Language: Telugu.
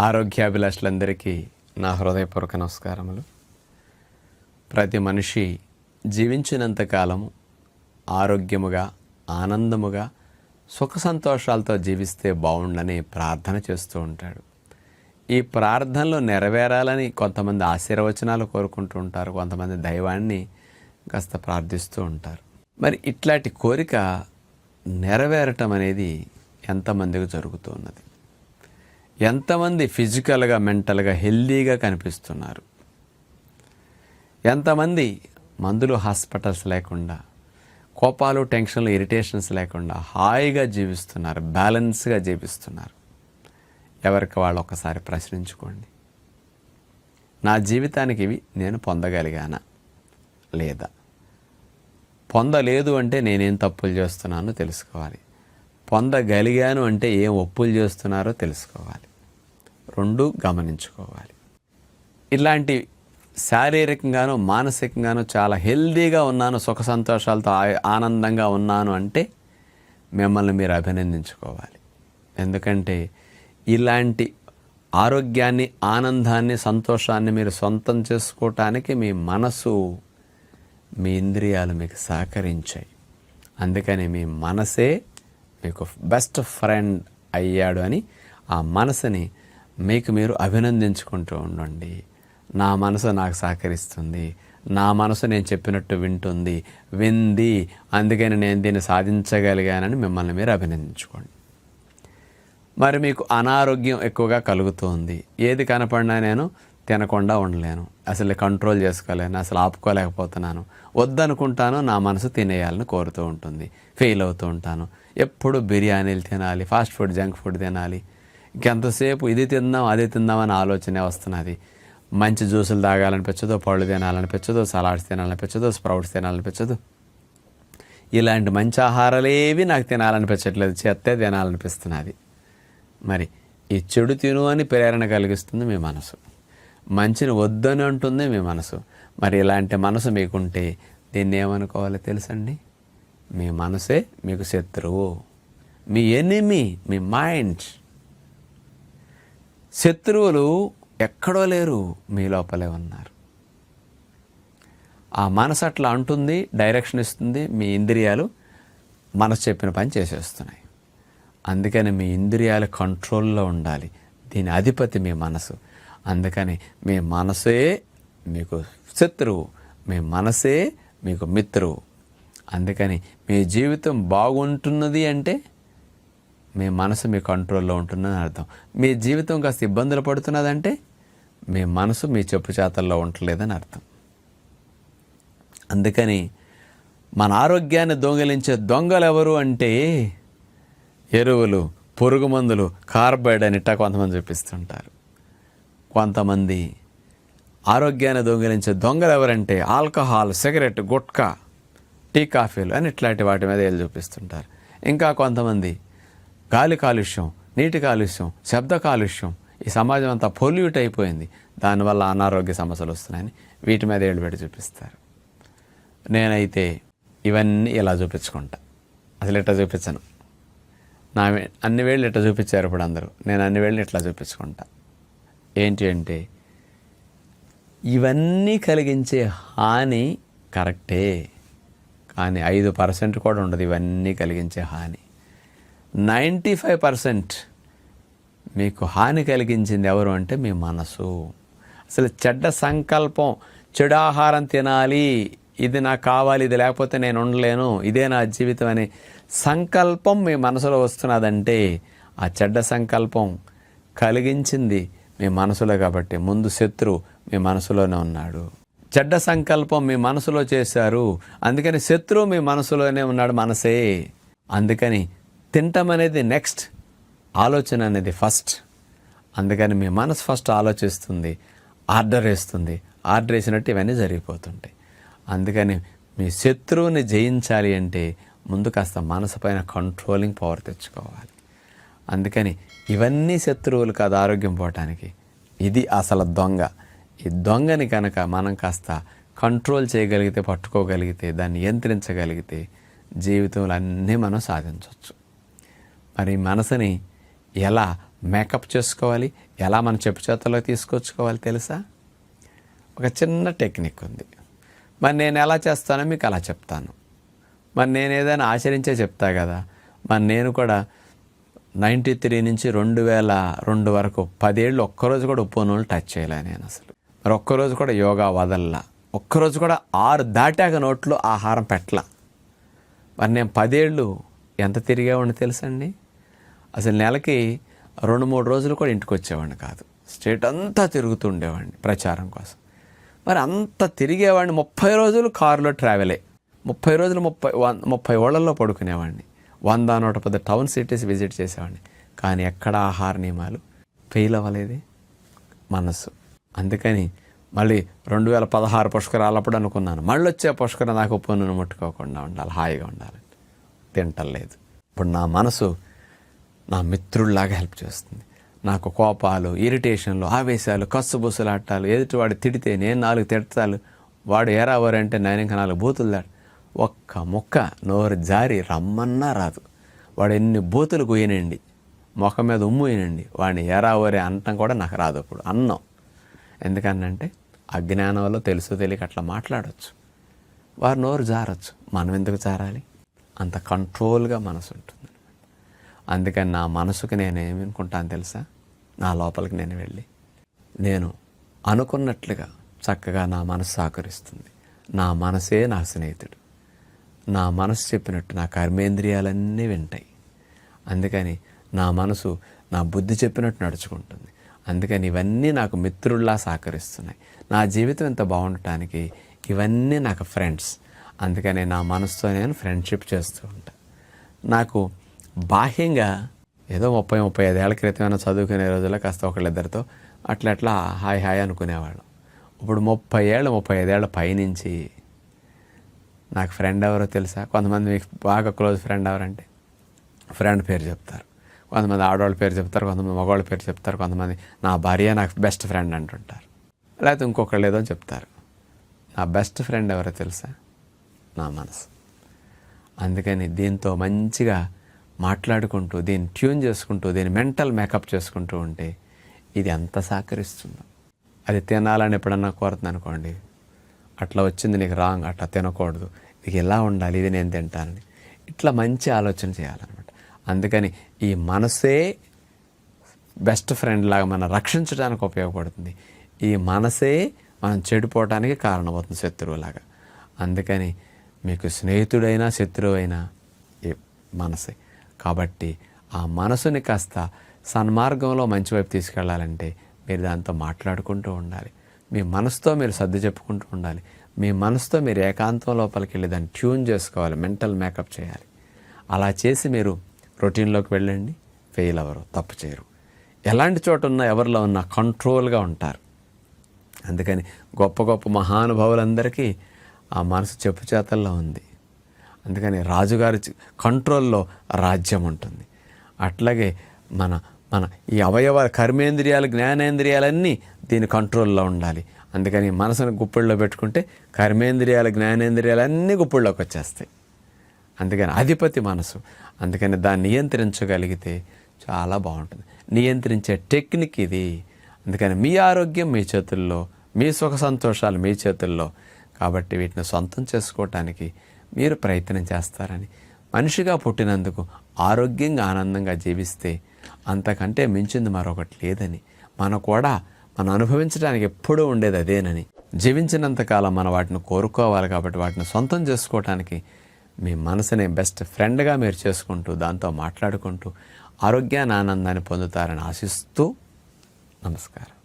ఆరోగ్యాభిలాషులందరికీ నా హృదయపూర్వక నమస్కారములు. ప్రతి మనిషి జీవించినంతకాలము ఆరోగ్యముగా ఆనందముగా సుఖ సంతోషాలతో జీవిస్తే బాగుండని ప్రార్థన చేస్తూ ఉంటాడు. ఈ ప్రార్థనలు నెరవేరాలని కొంతమంది ఆశీర్వచనాలు కోరుకుంటూ ఉంటారు కొంతమంది దైవాన్ని కాస్త ప్రార్థిస్తూ ఉంటారు. మరి ఇట్లాంటి కోరిక నెరవేరటం అనేది ఎంతమందికి జరుగుతూ ఉన్నది ఎంతమంది ఫిజికల్గా మెంటల్గా హెల్దీగా కనిపిస్తున్నారు? ఎంతమంది మందులు హాస్పిటల్స్ లేకుండా కోపాలు టెన్షన్లు ఇరిటేషన్స్ లేకుండా హాయిగా జీవిస్తున్నారు బ్యాలెన్స్గా జీవిస్తున్నారు? ఎవరికి వాళ్ళు ఒకసారి ప్రశ్నించుకోండి. నా జీవితానికి ఇవి నేను పొందగలిగానా? లేదా? పొందలేదు అంటే నేనేం తప్పులు చేస్తున్నానో తెలుసుకోవాలి. పొందగలిగాను అంటే ఏం ఒప్పులు చేస్తున్నారో తెలుసుకోవాలి. రెండు గమనించుకోవాలి. ఇలాంటి శారీరకంగాను మానసికంగాను చాలా హెల్దీగా ఉన్నాను సుఖ సంతోషాలతో ఆనందంగా ఉన్నాను అంటే మిమ్మల్ని మీరు అభినందించుకోవాలి. ఎందుకంటే ఇలాంటి ఆరోగ్యాన్ని ఆనందాన్ని సంతోషాన్ని మీరు సొంతం చేసుకోవటానికి మీ మనసు మీ ఇంద్రియాలు మీకు సహకరించాయి. అందుకని మీ మనసే మీకు బెస్ట్ ఫ్రెండ్ అయ్యాడు అని ఆ మనసుని మీకు మీరు అభినందించుకుంటూ ఉండండి. నా మనసు నాకు సహకరిస్తుంది. నా మనసు నేను చెప్పినట్టు వింటుంది. వింది. అందుకని నేను దీన్ని సాధించగలిగానని మిమ్మల్ని మీరు అభినందించుకోండి. మరి మీకు అనారోగ్యం ఎక్కువగా కలుగుతుంది. ఏది కనపడినా నేను తినకుండా ఉండలేను. అసలు కంట్రోల్ చేసుకోలేను అసలు ఆపుకోలేకపోతున్నాను. వద్దనుకుంటాను నా మనసు తినేయాలని కోరుతూ ఉంటుంది. ఫెయిల్ అవుతూ ఉంటాను. ఎప్పుడు బిర్యానీలు తినాలి ఫాస్ట్ ఫుడ్ జంక్ ఫుడ్ తినాలి. ఇంకెంతసేపు ఇది తిందాం అది తిందామని ఆలోచనే వస్తున్నది. మంచి జ్యూసులు తాగాలనిపించదు పళ్ళు తినాలనిపించదు సలాడ్స్ తినాలనిపించదు స్ప్రౌట్స్ తినాలనిపించదు. ఇలాంటి మంచి ఆహారాలేవి నాకు తినాలనిపించట్లేదు చెత్తే తినాలనిపిస్తున్నది. మరి ఈ చెడు తిను అని ప్రేరణ కలిగిస్తుంది మీ మనసు. మంచిని వద్దని అంటుంది మీ మనసు. మరి ఇలాంటి మనసు మీకుంటే దీన్ని ఏమనుకోవాలి తెలుసండి? మీ మనసే మీకు శత్రువు. మీ ఎనిమి మీ మైండ్. శత్రువులు ఎక్కడో లేరు మీ లోపలే ఉన్నారు. ఆ మనసు అట్లా అంటుంది డైరెక్షన్ ఇస్తుంది మీ ఇంద్రియాలు మనసు చెప్పిన పని చేసేస్తున్నాయి. అందుకని మీ ఇంద్రియాలు కంట్రోల్లో ఉండాలి. దీని అధిపతి మీ మనసు. అందుకని మీ మనసే మీకు శత్రువు మీ మనసే మీకు మిత్రువు. అందుకని మీ జీవితం బాగుంటున్నది అంటే మీ మనసు మీ కంట్రోల్లో ఉంటుందని అర్థం. మీ జీవితం కాస్త ఇబ్బందులు పడుతున్నదంటే మీ మనసు మీ చెప్పు చేతల్లో ఉండలేదని అర్థం. అందుకని మన ఆరోగ్యాన్ని దొంగిలించే దొంగలు ఎవరు అంటే ఎరువులు పురుగు మందులు కార్బైడ్ అని ఇట్టా కొంతమంది చూపిస్తుంటారు. కొంతమంది ఆరోగ్యాన్ని దొంగిలించే దొంగలు ఎవరంటే ఆల్కహాల్ సిగరెట్ గుట్కా టీ కాఫీలు అని ఇట్లాంటి వాటి మీద వీళ్ళు చూపిస్తుంటారు. ఇంకా కొంతమంది గాలి కాలుష్యం నీటి కాలుష్యం శబ్ద కాలుష్యం ఈ సమాజం అంతా పొల్యూట్ అయిపోయింది. దానివల్ల అనారోగ్య సమస్యలు వస్తున్నాయని వీటి మీద ఏళ్ళు పెట్టి చూపిస్తారు. నేనైతే ఇవన్నీ ఇలా చూపించుకుంటా. అసలు ఇట్లా చూపించను. నా అన్ని వేళ్ళు ఇట్లా చూపించారు ఇప్పుడు అందరూ. నేను అన్ని వేళ్ళు ఇట్లా చూపించుకుంటా. ఏంటి అంటే ఇవన్నీ కలిగించే హాని కరెక్టే. కానీ ఐదు పర్సెంట్ కూడా ఉండదు ఇవన్నీ కలిగించే హాని. నైంటీ ఫైవ్ పర్సెంట్ మీకు హాని కలిగించింది ఎవరు అంటే మీ మనసు. అసలు చెడ్డ సంకల్పం చెడు ఆహారం తినాలి ఇది నాకు కావాలి ఇది లేకపోతే నేను ఉండలేను ఇదే నా జీవితం అనే సంకల్పం మీ మనసులో వస్తున్నదంటే ఆ చెడ్డ సంకల్పం కలిగించింది మీ మనసులో కాబట్టి. ముందు శత్రువు మీ మనసులోనే ఉన్నాడు. చెడ్డ సంకల్పం మీ మనసులో చేశారు. అందుకని శత్రువు మీ మనసులోనే ఉన్నాడు మనసే. అందుకని తింటం అనేది నెక్స్ట్ ఆలోచన అనేది ఫస్ట్ అందుకని మీ మనసు ఫస్ట్ ఆలోచిస్తుంది. ఆర్డర్ వేస్తుంది. ఆర్డర్ వేసినట్టు ఇవన్నీ జరిగిపోతుంటాయి. అందుకని మీ శత్రువుని జయించాలి అంటే ముందు కాస్త మనసు పైన కంట్రోలింగ్ పవర్ తెచ్చుకోవాలి. అందుకని ఇవన్నీ శత్రువులు కాదు ఆరోగ్యం పోవటానికి. ఇది అసలు దొంగ. ఈ దొంగని కనుక మనం కాస్త కంట్రోల్ చేయగలిగితే పట్టుకోగలిగితే దాన్ని నియంత్రించగలిగితే జీవితంలో అన్నీ మనం సాధించవచ్చు మరి మనసుని ఎలా మేకప్ చేసుకోవాలి? ఎలా మన చెప్పు చేతల్లో తీసుకొచ్చుకోవాలి తెలుసా? ఒక చిన్న టెక్నిక్ ఉంది. మరి నేను ఎలా చేస్తానో మీకు అలా చెప్తాను. మరి నేను ఏదైనా ఆచరించే చెప్తా కదా. మరి నేను కూడా నైంటీ త్రీ నుంచి రెండు వేల రెండు వరకు పదేళ్ళు ఒక్కరోజు కూడా ఉప్పు నోళ్ళు టచ్ చేయలే నేను అసలు. మరి ఒక్కరోజు కూడా యోగా వదల్లా. ఒక్కరోజు కూడా ఆరు దాటాక నోట్లో ఆహారం పెట్టలా. మరి నేను పదేళ్ళు ఎంత తిరిగేవాడిని తెలుసండి? అసలు నెలకి రెండు మూడు రోజులు కూడా ఇంటికి వచ్చేవాడిని కాదు. స్టేట్ అంతా తిరుగుతూ ఉండేవాడిని ప్రచారం కోసం. మరి అంత తిరిగేవాడిని ముప్పై రోజులు కారులో ట్రావెలే. ముప్పై రోజులు ముప్పై వన్ ముప్పై ఓళ్ళల్లో పడుకునేవాడిని. వంద నూట పది టౌన్ సిటీస్ విజిట్ చేసేవాడిని. కానీ ఎక్కడ ఆహార నియమాలు? ఫెయిల్ అవ్వలేదే మనసు అందుకని మళ్ళీ రెండు వేల పదహారు పుష్కరాలప్పుడు అనుకున్నాను. మళ్ళీ వచ్చే పుష్కరం నాకు పన్నును ముట్టుకోకుండా ఉండాలి హాయిగా ఉండాలి. తింటలేదు ఇప్పుడు నా మనసు నా మిత్రుల్లాగా హెల్ప్ చేస్తుంది. నాకు కోపాలు ఇరిటేషన్లు ఆవేశాలు కస్సుబుస్సులాటాలు ఎదుటివాడు తిడితే నేను నాలుగు తిడతాలు వాడు ఏరావరంటే నేను ఇంకా నాలుగు బూతులు దాడు ఒక్క ముక్క నోరు జారి రమ్మన్నా రాదు. వాడు ఎన్ని బూతులు కొయ్యనండి ముఖం మీద ఉమ్ము వేయనండి వాడిని ఏరావరే అనటం కూడా నాకు రాదు అప్పుడు అన్నం. ఎందుకనంటే అజ్ఞానంలో తెలుసు తెలియక అట్లా మాట్లాడవచ్చు వారు నోరు జారచ్చు. మనం ఎందుకు జారాలి? అంత కంట్రోల్గా మనసు ఉంటుంది. అందుకని నా మనసుకు నేను ఏమనుకుంటాను తెలుసా? నా లోపలికి నేను వెళ్ళి నేను అనుకున్నట్లుగా చక్కగా నా మనసు సహకరిస్తుంది నా మనసే నా స్నేహితుడు. నా మనసు చెప్పినట్టు నా కర్మేంద్రియాలన్నీ వింటాయి. అందుకని నా మనసు నా బుద్ధి చెప్పినట్టు నడుచుకుంటుంది. అందుకని ఇవన్నీ నాకు మిత్రుల్లా సహకరిస్తున్నాయి. నా జీవితం ఎంత బాగుండటానికి ఇవన్నీ నాకు ఫ్రెండ్స్ అందుకని నా మనసుతో నేను ఫ్రెండ్షిప్ చేస్తూ ఉంటాను నాకు బాహ్యంగా ఏదో ముప్పై ముప్పై ఐదేళ్ళ క్రితమైనా చదువుకునే రోజుల్లో కాస్త ఒకళ్ళిద్దరితో అట్లా అట్లా హాయ్ హాయ్ అనుకునేవాళ్ళం. ఇప్పుడు ముప్పై ఏళ్ళు ముప్పై ఐదేళ్ళ పైనుంచి నాకు ఫ్రెండ్ ఎవరో తెలుసా? కొంతమంది మీకు బాగా క్లోజ్ ఫ్రెండ్ ఎవరంటే? ఫ్రెండ్ పేరు చెప్తారు. కొంతమంది ఆడవాళ్ళ పేరు చెప్తారు కొంతమంది మగవాళ్ళ పేరు చెప్తారు కొంతమంది నా భార్య నాకు బెస్ట్ ఫ్రెండ్ అంటుంటారు. లేకపోతే ఇంకొకళ్ళు ఏదో చెప్తారు. నా బెస్ట్ ఫ్రెండ్ ఎవరో తెలుసా? నా మనసు. అందుకని దీంతో మంచిగా మాట్లాడుకుంటూ దీన్ని ట్యూన్ చేసుకుంటూ దీన్ని మెంటల్ మేకప్ చేసుకుంటూ ఉంటే ఇది ఎంత సహకరిస్తుందో. అది తినాలని ఎప్పుడన్నా కోరుతుంది అనుకోండి అట్లా వచ్చింది నీకు రాంగ్ అట్లా తినకూడదు. ఇది ఎలా ఉండాలి? ఇది నేను తింటానని. ఇట్లా మంచి ఆలోచన చేయాలన్నమాట. అందుకని ఈ మనసే బెస్ట్ ఫ్రెండ్ లాగా మనం రక్షించడానికి ఉపయోగపడుతుంది. ఈ మనసే మనం చెడిపోవటానికి కారణమవుతుంది శత్రువులాగా అందుకని మీకు స్నేహితుడైనా శత్రువైనా ఈ మనసే. కాబట్టి ఆ మనసుని కాస్త సన్మార్గంలో మంచి వైపు తీసుకెళ్ళాలంటే మీరు దాంతో మాట్లాడుకుంటూ ఉండాలి. మీ మనసుతో మీరు సర్ది చెప్పుకుంటూ ఉండాలి. మీ మనసుతో మీరు ఏకాంతం లోపలికి వెళ్ళి దాన్ని ట్యూన్ చేసుకోవాలి మెంటల్ మేకప్ చేయాలి. అలా చేసి మీరు రొటీన్లోకి వెళ్ళండి ఫెయిల్ అవ్వరు తప్పు చేయరు. ఎలాంటి చోట ఉన్నా ఎవరిలో ఉన్నా కంట్రోల్గా ఉంటారు. అందుకని గొప్ప గొప్ప మహానుభావులందరికీ ఆ మనసు చెప్పు చేతల్లో ఉంది. అందుకని రాజుగారి కంట్రోల్లో రాజ్యం ఉంటుంది. అట్లాగే మన మన ఈ అవయవ కర్మేంద్రియాలు జ్ఞానేంద్రియాలన్నీ దీని కంట్రోల్లో ఉండాలి. అందుకని మనసును గుప్పిళ్ళలో పెట్టుకుంటే కర్మేంద్రియాలు జ్ఞానేంద్రియాలు అన్నీ గుప్పిళ్ళలోకి వచ్చేస్తాయి. అందుకని అధిపతి మనసు. అందుకని దాన్ని నియంత్రించగలిగితే చాలా బాగుంటుంది. నియంత్రించే టెక్నిక్ ఇది. అందుకని మీ ఆరోగ్యం మీ చేతుల్లో మీ సుఖ సంతోషాలు మీ చేతుల్లో. కాబట్టి వీటిని సొంతం చేసుకోవటానికి మీరు ప్రయత్నం చేస్తారని. మనిషిగా పుట్టినందుకు ఆరోగ్యంగా ఆనందంగా జీవిస్తే అంతకంటే మించింది మరొకటి లేదని. మనం కూడా మనం అనుభవించడానికి ఎప్పుడూ ఉండేది అదేనని. జీవించినంతకాలం మనం వాటిని కోరుకోవాలి కాబట్టి వాటిని సొంతం చేసుకోవటానికి మీ మనసుని బెస్ట్ ఫ్రెండ్గా మీరు చేసుకుంటూ దాంతో మాట్లాడుకుంటూ ఆరోగ్యాన్ని ఆనందాన్ని పొందుతారని ఆశిస్తూ నమస్కారం.